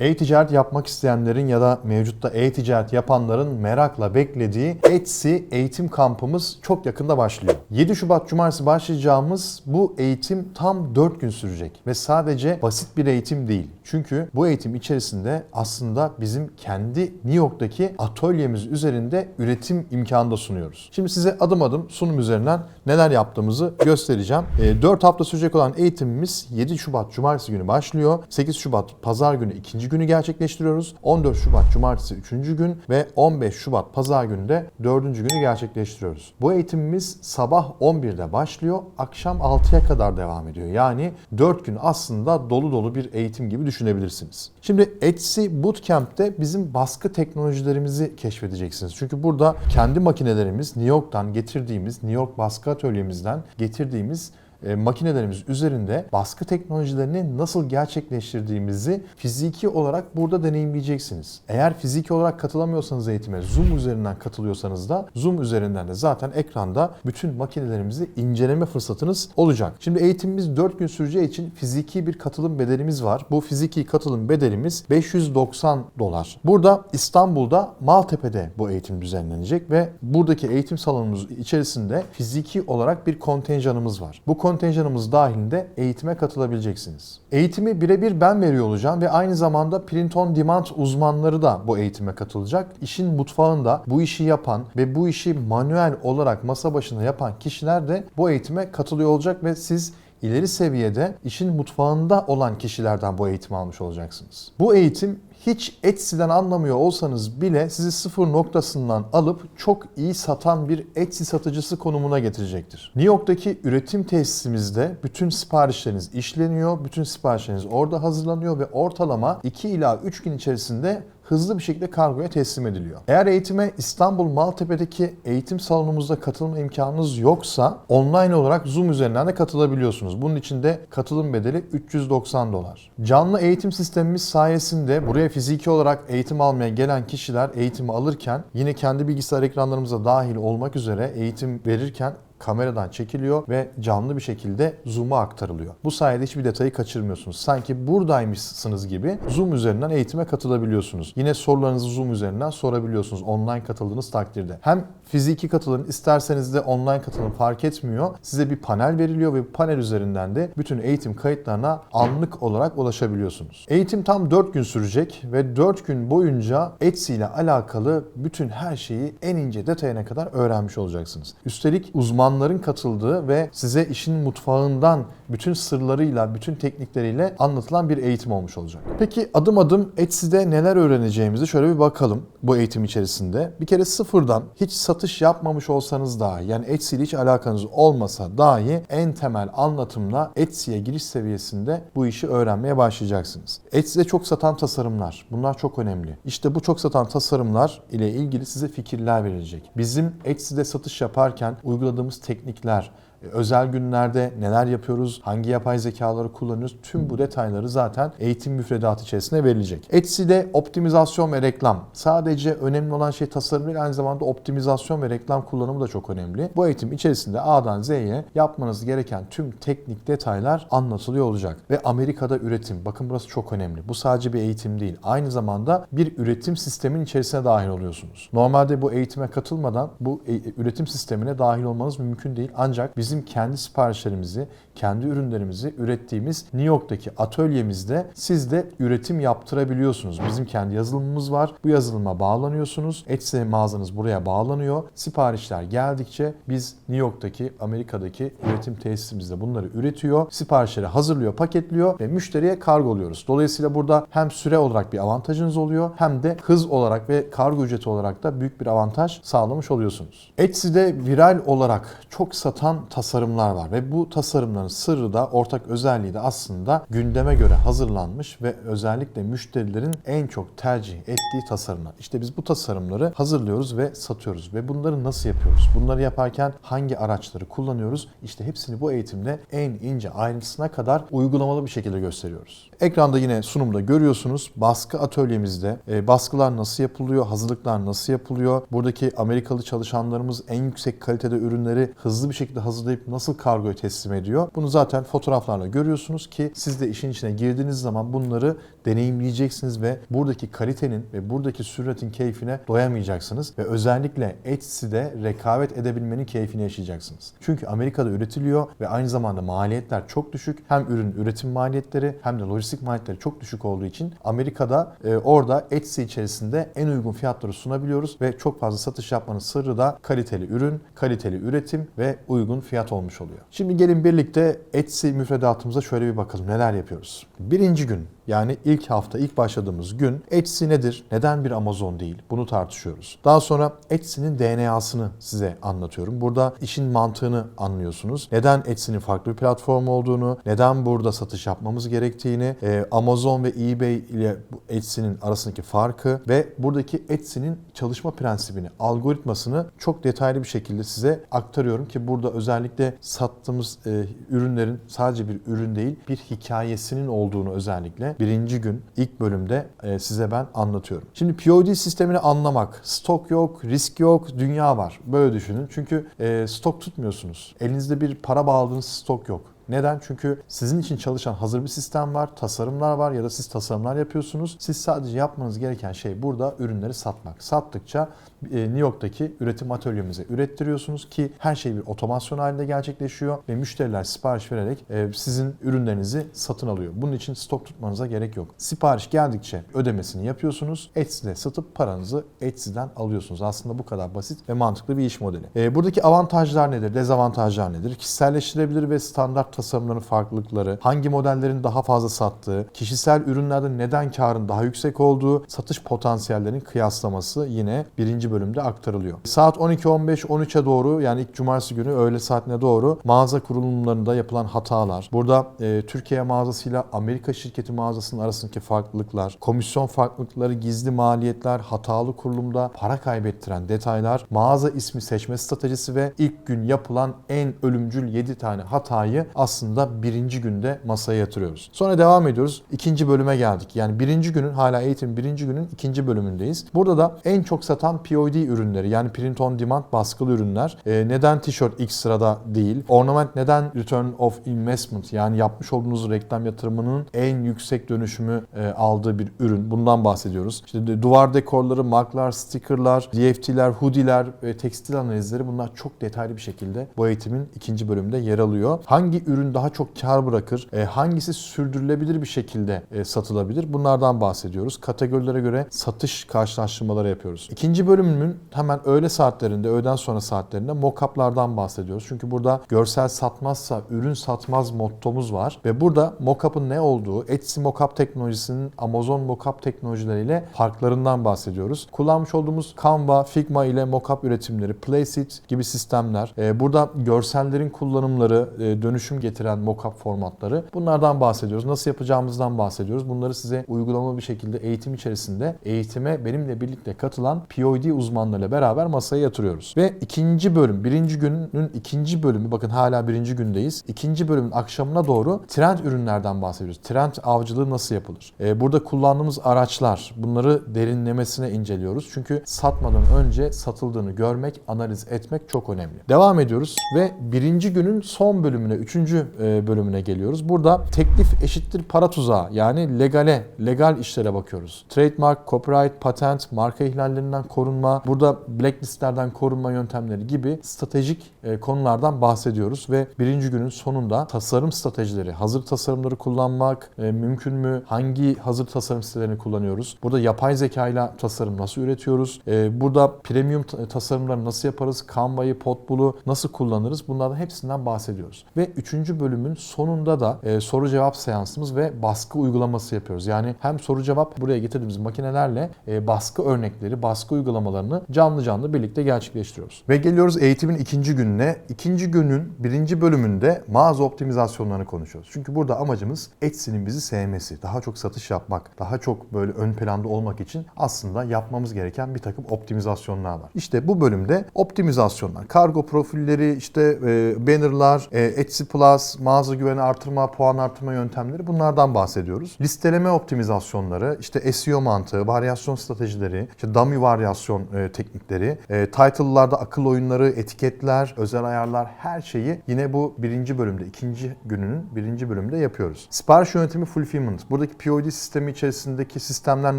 E-ticaret yapmak isteyenlerin ya da mevcutta e-ticaret yapanların merakla beklediği Etsy eğitim kampımız çok yakında başlıyor. 7 Şubat Cumartesi başlayacağımız bu eğitim tam 4 gün sürecek ve sadece basit bir eğitim değil. Çünkü bu eğitim içerisinde aslında bizim kendi New York'taki atölyemiz üzerinde üretim imkanı da sunuyoruz. Şimdi size adım adım sunum üzerinden neler yaptığımızı göstereceğim. 4 hafta sürecek olan eğitimimiz 7 Şubat Cumartesi günü başlıyor. 8 Şubat Pazar günü ikinci günü gerçekleştiriyoruz. 14 Şubat Cumartesi üçüncü gün ve 15 Şubat Pazar günü de dördüncü günü gerçekleştiriyoruz. Bu eğitimimiz sabah 11'de başlıyor, akşam 6'ya kadar devam ediyor. Yani 4 gün aslında dolu dolu bir eğitim gibi düşünebilirsiniz. Şimdi Etsy Bootcamp'te bizim baskı teknolojilerimizi keşfedeceksiniz. Çünkü burada kendi makinelerimiz New York'tan getirdiğimiz, New York baskı atölyemizden getirdiğimiz e, makinelerimiz üzerinde baskı teknolojilerini nasıl gerçekleştirdiğimizi fiziki olarak burada deneyimleyeceksiniz. Eğer fiziki olarak katılamıyorsanız eğitime Zoom üzerinden katılıyorsanız da Zoom üzerinden de zaten ekranda bütün makinelerimizi inceleme fırsatınız olacak. Şimdi eğitimimiz 4 gün süreceği için fiziki bir katılım bedelimiz var. Bu fiziki katılım bedelimiz 590 dolar. Burada İstanbul'da Maltepe'de bu eğitim düzenlenecek ve buradaki eğitim salonumuz içerisinde fiziki olarak bir kontenjanımız var. Bu kontenjanımız dahilinde eğitime katılabileceksiniz. Eğitimi birebir ben veriyor olacağım ve aynı zamanda print on demand uzmanları da bu eğitime katılacak. İşin mutfağında bu işi yapan ve bu işi manuel olarak masa başında yapan kişiler de bu eğitime katılıyor olacak ve siz ileri seviyede işin mutfağında olan kişilerden bu eğitimi almış olacaksınız. Bu eğitim hiç Etsy'den anlamıyor olsanız bile sizi sıfır noktasından alıp çok iyi satan bir Etsy satıcısı konumuna getirecektir. New York'taki üretim tesisimizde bütün siparişleriniz işleniyor, bütün siparişleriniz orada hazırlanıyor ve ortalama 2 ila 3 gün içerisinde hızlı bir şekilde kargoya teslim ediliyor. Eğer eğitime İstanbul Maltepe'deki eğitim salonumuzda katılma imkanınız yoksa online olarak Zoom üzerinden de katılabiliyorsunuz. Bunun için de katılım bedeli 390 dolar. Canlı eğitim sistemimiz sayesinde buraya fiziki olarak eğitim almaya gelen kişiler eğitimi alırken yine kendi bilgisayar ekranlarımıza dahil olmak üzere eğitim verirken kameradan çekiliyor ve canlı bir şekilde Zoom'a aktarılıyor. Bu sayede hiçbir detayı kaçırmıyorsunuz. Sanki buradaymışsınız gibi Zoom üzerinden eğitime katılabiliyorsunuz. Yine sorularınızı Zoom üzerinden sorabiliyorsunuz online katıldığınız takdirde. Hem fiziki katılın isterseniz de online katılın fark etmiyor. Size bir panel veriliyor ve bu panel üzerinden de bütün eğitim kayıtlarına anlık olarak ulaşabiliyorsunuz. Eğitim tam 4 gün sürecek ve 4 gün boyunca Etsy ile alakalı bütün her şeyi en ince detayına kadar öğrenmiş olacaksınız. Üstelik uzmanların katıldığı ve size işin mutfağından bütün sırlarıyla, bütün teknikleriyle anlatılan bir eğitim olmuş olacak. Peki adım adım Etsy'de neler öğreneceğimizi şöyle bir bakalım bu eğitim içerisinde. Bir kere sıfırdan hiç satış yapmamış olsanız dahi yani Etsy ile hiç alakanız olmasa dahi en temel anlatımla Etsy'ye giriş seviyesinde bu işi öğrenmeye başlayacaksınız. Etsy'de çok satan tasarımlar. Bunlar çok önemli. İşte bu çok satan tasarımlar ile ilgili size fikirler verilecek. Bizim Etsy'de satış yaparken uyguladığımız teknikler, özel günlerde neler yapıyoruz, hangi yapay zekaları kullanıyoruz tüm bu detayları zaten eğitim müfredatı içerisinde verilecek. Etsy'de optimizasyon ve reklam. Sadece önemli olan şey tasarım değil aynı zamanda optimizasyon ve reklam kullanımı da çok önemli. Bu eğitim içerisinde A'dan Z'ye yapmanız gereken tüm teknik detaylar anlatılıyor olacak. Ve Amerika'da üretim. Bakın burası çok önemli. Bu sadece bir eğitim değil. Aynı zamanda bir üretim sistemin içerisine dahil oluyorsunuz. Normalde bu eğitime katılmadan bu e- üretim sistemine dahil olmanız mümkün değil. Ancak bizim kendi siparişlerimizi, kendi ürünlerimizi ürettiğimiz New York'taki atölyemizde siz de üretim yaptırabiliyorsunuz. Bizim kendi yazılımımız var. Bu yazılıma bağlanıyorsunuz. Etsy mağazanız buraya bağlanıyor. Siparişler geldikçe biz New York'taki, Amerika'daki üretim tesisimizde bunları üretiyor. Siparişleri hazırlıyor, paketliyor ve müşteriye kargoluyoruz. Dolayısıyla burada hem süre olarak bir avantajınız oluyor hem de hız olarak ve kargo ücreti olarak da büyük bir avantaj sağlamış oluyorsunuz. Etsy'de viral olarak çok satan tasarımlar var ve bu tasarımların sırrı da ortak özelliği de aslında gündeme göre hazırlanmış ve özellikle müşterilerin en çok tercih ettiği tasarımlar. İşte biz bu tasarımları hazırlıyoruz ve satıyoruz ve bunları nasıl yapıyoruz? Bunları yaparken hangi araçları kullanıyoruz? İşte hepsini bu eğitimde en ince ayrıntısına kadar uygulamalı bir şekilde gösteriyoruz. Ekranda yine sunumda görüyorsunuz. Baskı atölyemizde e, baskılar nasıl yapılıyor, hazırlıklar nasıl yapılıyor? Buradaki Amerikalı çalışanlarımız en yüksek kalitede ürünleri hızlı bir şekilde hazırlıyor hazırlayıp nasıl kargoya teslim ediyor? Bunu zaten fotoğraflarla görüyorsunuz ki siz de işin içine girdiğiniz zaman bunları deneyimleyeceksiniz ve buradaki kalitenin ve buradaki süratin keyfine doyamayacaksınız ve özellikle Etsy'de rekabet edebilmenin keyfini yaşayacaksınız. Çünkü Amerika'da üretiliyor ve aynı zamanda maliyetler çok düşük. Hem ürün üretim maliyetleri hem de lojistik maliyetleri çok düşük olduğu için Amerika'da e, orada Etsy içerisinde en uygun fiyatları sunabiliyoruz ve çok fazla satış yapmanın sırrı da kaliteli ürün, kaliteli üretim ve uygun fiyat olmuş oluyor. Şimdi gelin birlikte Etsy müfredatımıza şöyle bir bakalım neler yapıyoruz. Birinci gün yani ilk hafta, ilk başladığımız gün Etsy nedir? Neden bir Amazon değil? Bunu tartışıyoruz. Daha sonra Etsy'nin DNA'sını size anlatıyorum. Burada işin mantığını anlıyorsunuz. Neden Etsy'nin farklı bir platform olduğunu, neden burada satış yapmamız gerektiğini, e, Amazon ve eBay ile Etsy'nin arasındaki farkı ve buradaki Etsy'nin çalışma prensibini, algoritmasını çok detaylı bir şekilde size aktarıyorum ki burada özellikle sattığımız e, ürünlerin sadece bir ürün değil, bir hikayesinin olduğunu özellikle birinci gün ilk bölümde e, size ben anlatıyorum. Şimdi POD sistemini anlamak, stok yok, risk yok, dünya var. Böyle düşünün. Çünkü e, stok tutmuyorsunuz. Elinizde bir para bağladığınız stok yok. Neden? Çünkü sizin için çalışan hazır bir sistem var, tasarımlar var ya da siz tasarımlar yapıyorsunuz. Siz sadece yapmanız gereken şey burada ürünleri satmak. Sattıkça e, New York'taki üretim atölyemize ürettiriyorsunuz ki her şey bir otomasyon halinde gerçekleşiyor ve müşteriler sipariş vererek e, sizin ürünlerinizi satın alıyor. Bunun için stok tutmanıza gerek yok. Sipariş geldikçe ödemesini yapıyorsunuz. Etsy'de satıp paranızı Etsy'den alıyorsunuz. Aslında bu kadar basit ve mantıklı bir iş modeli. E, buradaki avantajlar nedir? Dezavantajlar nedir? Kişiselleştirebilir ve standart tasarımların farklılıkları, hangi modellerin daha fazla sattığı, kişisel ürünlerde neden karın daha yüksek olduğu, satış potansiyellerinin kıyaslaması yine birinci bölümde aktarılıyor. Saat 12.15-13'e doğru yani ilk cumartesi günü öğle saatine doğru mağaza kurulumlarında yapılan hatalar, burada e, Türkiye mağazasıyla Amerika şirketi mağazasının arasındaki farklılıklar, komisyon farklılıkları, gizli maliyetler, hatalı kurulumda para kaybettiren detaylar, mağaza ismi seçme stratejisi ve ilk gün yapılan en ölümcül 7 tane hatayı aslında birinci günde masaya yatırıyoruz. Sonra devam ediyoruz. İkinci bölüme geldik. Yani birinci günün hala eğitim birinci günün ikinci bölümündeyiz. Burada da en çok satan POD ürünleri yani print on demand baskılı ürünler. Ee, neden tişört ilk sırada değil? Ornament neden return of investment yani yapmış olduğunuz reklam yatırımının en yüksek dönüşümü e, aldığı bir ürün. Bundan bahsediyoruz. İşte duvar dekorları, marklar, stickerlar, DFT'ler, hoodie'ler ve tekstil analizleri bunlar çok detaylı bir şekilde bu eğitimin ikinci bölümünde yer alıyor. Hangi ürün daha çok kar bırakır? E, hangisi sürdürülebilir bir şekilde e, satılabilir? Bunlardan bahsediyoruz. Kategorilere göre satış karşılaştırmaları yapıyoruz. İkinci bölümün hemen öğle saatlerinde, öğleden sonra saatlerinde mock-up'lardan bahsediyoruz. Çünkü burada görsel satmazsa ürün satmaz mottomuz var ve burada mock-up'ın ne olduğu, Etsy mock-up teknolojisinin Amazon mock-up teknolojileriyle farklarından bahsediyoruz. Kullanmış olduğumuz Canva, Figma ile mock-up üretimleri, Placeit gibi sistemler, e, burada görsellerin kullanımları, e, dönüşüm getiren mock-up formatları bunlardan bahsediyoruz. Nasıl yapacağımızdan bahsediyoruz. Bunları size uygulamalı bir şekilde eğitim içerisinde eğitime benimle birlikte katılan POD uzmanlarıyla beraber masaya yatırıyoruz. Ve ikinci bölüm, birinci günün ikinci bölümü, bakın hala birinci gündeyiz. İkinci bölümün akşamına doğru trend ürünlerden bahsediyoruz. Trend avcılığı nasıl yapılır? Ee, burada kullandığımız araçlar, bunları derinlemesine inceliyoruz. Çünkü satmadan önce satıldığını görmek, analiz etmek çok önemli. Devam ediyoruz ve birinci günün son bölümüne, üçüncü e, bölümüne geliyoruz. Burada teklif eşittir para tuzağı yani legale, legal işlere bakıyoruz. Trademark, copyright, patent, marka ihlallerinden korunma, burada blacklistlerden korunma yöntemleri gibi stratejik e, konulardan bahsediyoruz ve birinci günün sonunda tasarım stratejileri, hazır tasarımları kullanmak e, mümkün mü? Hangi hazır tasarım sitelerini kullanıyoruz? Burada yapay zeka ile tasarım nasıl üretiyoruz? Burada premium ta- tasarımları nasıl yaparız? Canva'yı, Potbul'u nasıl kullanırız? Bunlardan hepsinden bahsediyoruz. Ve üçüncü bölümün sonunda da e, soru cevap seansımız ve baskı uygulaması yapıyoruz. Yani hem soru cevap buraya getirdiğimiz makinelerle e, baskı örnekleri, baskı uygulamalarını canlı canlı birlikte gerçekleştiriyoruz. Ve geliyoruz eğitimin ikinci gününe. İkinci günün birinci bölümünde mağaza optimizasyonlarını konuşuyoruz. Çünkü burada amacımız Etsy'nin bizi sevmesi, daha çok satış yapmak, daha çok böyle ön planda olmak için aslında yapmamız gereken bir takım optimizasyonlar var. İşte bu bölümde optimizasyonlar, kargo profilleri, işte e, bannerlar, e, Etsy Plus, ROAS, mağaza güveni artırma, puan artırma yöntemleri bunlardan bahsediyoruz. Listeleme optimizasyonları, işte SEO mantığı, varyasyon stratejileri, işte dummy varyasyon e, teknikleri, e, title'larda akıl oyunları, etiketler, özel ayarlar her şeyi yine bu birinci bölümde, ikinci gününün birinci bölümünde yapıyoruz. Sipariş yönetimi fulfillment. Buradaki POD sistemi içerisindeki sistemler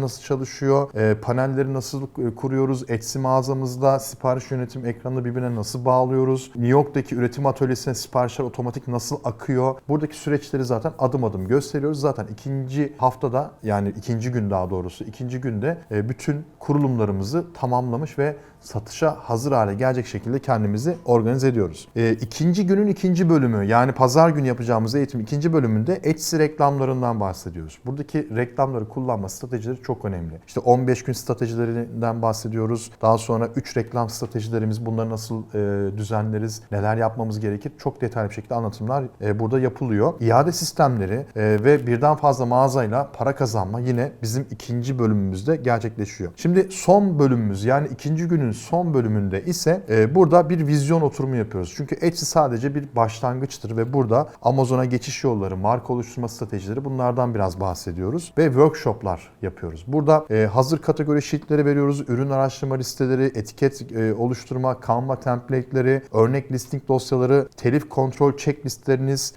nasıl çalışıyor, e, panelleri nasıl e, kuruyoruz, Etsy mağazamızda sipariş yönetim ekranını birbirine nasıl bağlıyoruz, New York'taki üretim atölyesine siparişler otomatik nasıl akıyor. Buradaki süreçleri zaten adım adım gösteriyoruz. Zaten ikinci haftada yani ikinci gün daha doğrusu ikinci günde e, bütün kurulumlarımızı tamamlamış ve satışa hazır hale gelecek şekilde kendimizi organize ediyoruz. E, ikinci günün ikinci bölümü yani pazar günü yapacağımız eğitim ikinci bölümünde Etsy reklamlarından bahsediyoruz. Buradaki reklamları kullanma stratejileri çok önemli. İşte 15 gün stratejilerinden bahsediyoruz. Daha sonra 3 reklam stratejilerimiz bunları nasıl e, düzenleriz, neler yapmamız gerekir çok detaylı bir şekilde anlatımlar e, burada yapılıyor. İade sistemleri e, ve birden fazla mağazayla para kazanma yine bizim ikinci bölümümüzde gerçekleşiyor. Şimdi son bölümümüz yani ikinci günün son bölümünde ise e, burada bir vizyon oturumu yapıyoruz. Çünkü Etsy sadece bir başlangıçtır ve burada Amazon'a geçiş yolları, marka oluşturma stratejileri bunlardan biraz bahsediyoruz ve workshoplar yapıyoruz. Burada hazır kategori sheetleri veriyoruz, ürün araştırma listeleri, etiket oluşturma, Canva template'leri, örnek listing dosyaları, telif kontrol checklistleriniz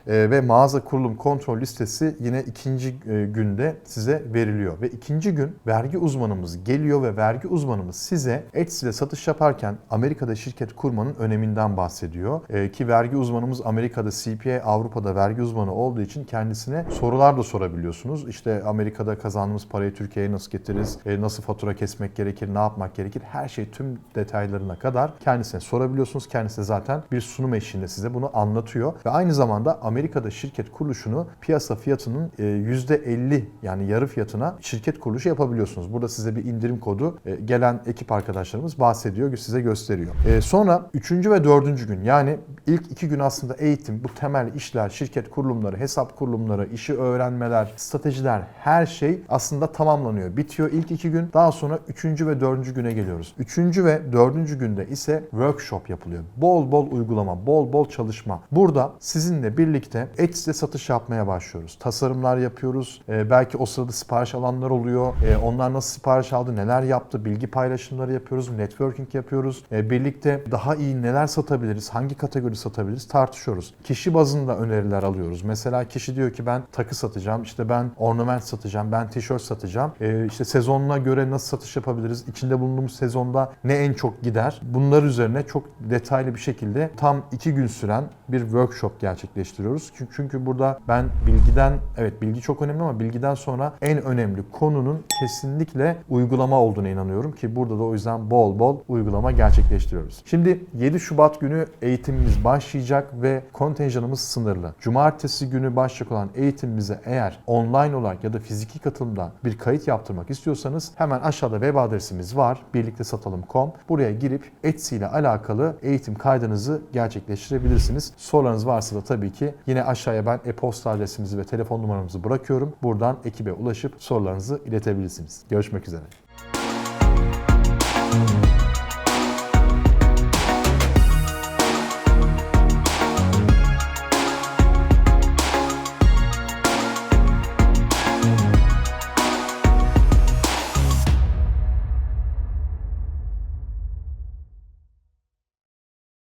e, ve mağaza kurulum kontrol listesi yine ikinci e, günde size veriliyor. Ve ikinci gün vergi uzmanımız geliyor ve vergi uzmanımız size Etsy'de satış yaparken Amerika'da şirket kurmanın öneminden bahsediyor. E, ki vergi uzmanımız Amerika'da CPA, Avrupa'da vergi uzmanı olduğu için kendisine sorular da sorabiliyorsunuz. İşte Amerika'da kazandığımız parayı Türkiye'ye nasıl getiririz, nasıl fatura kesmek gerekir, ne yapmak gerekir her şey tüm detaylarına kadar kendisine sorabiliyorsunuz. Kendisi zaten bir sunum eşliğinde size bunu anlatıyor. Ve aynı zamanda Amerika'da şirket kuruluşunu piyasa fiyatının e, %50 yani yarı fiyatına şirket kuruluşu yapabiliyorsunuz. Burada size bir indirim kodu e, gelen ekip arkadaşlarımız bahsediyor, size gösteriyor. E, Sonra 3. ve 4. gün yani ilk iki gün aslında eğitim, bu temel işler, şirket kurulumları, hesap kurulumları, işi öğrenmeler, stratejiler her şey aslında tamamlanıyor. Bitiyor ilk iki gün. Daha sonra 3. ve 4. güne geliyoruz. 3. ve 4. günde ise workshop yapılıyor. Bol bol uygulama, bol bol çalışma. Burada sizinle birlikte Etsy'de satış yapmaya başlıyoruz. Tasarımlar yapıyoruz. Ee, belki o sırada sipariş alanlar oluyor. Ee, onlar nasıl sipariş aldı, neler yaptı, bilgi paylaşımları yapıyoruz, networking yapıyoruz. Ee, birlikte daha iyi neler satabiliriz, hangi kategori satabiliriz tartışıyoruz. Kişi bazında öneriler alıyoruz. Mesela kişi diyor ki ben takı satacağım, işte ben ornament satacağım, ben tişört satacağım. Ee, işte sezonuna göre nasıl satış yapabiliriz, içinde bulunduğumuz sezonda ne en çok gider. Bunlar üzerine çok detaylı bir şekilde tam iki gün süren bir workshop gerçekleştiriyoruz. Çünkü, çünkü burada ben bilgiden, evet bilgi çok önemli ama bilgiden sonra en önemli konunun kesinlikle uygulama olduğuna inanıyorum ki burada da o yüzden bol bol uygulama gerçekleştiriyoruz. Şimdi 7 Şubat günü eğitimimiz başlayacak ve kontenjanımız sınırlı. Cumartesi günü başlayacak olan eğitimimize eğer online olarak ya da fiziki katılımda bir kayıt yaptırmak istiyorsanız hemen aşağıda web adresimiz var. Birlikte satalım.com. Buraya girip Etsy ile alakalı eğitim kaydınızı gerçekleştirebilirsiniz. Sorularınız varsa da tabii ki yine aşağıya ben e-posta adresimizi ve telefon numaramızı bırakıyorum. Buradan ekibe ulaşıp sorularınızı iletebilirsiniz. Görüşmek üzere.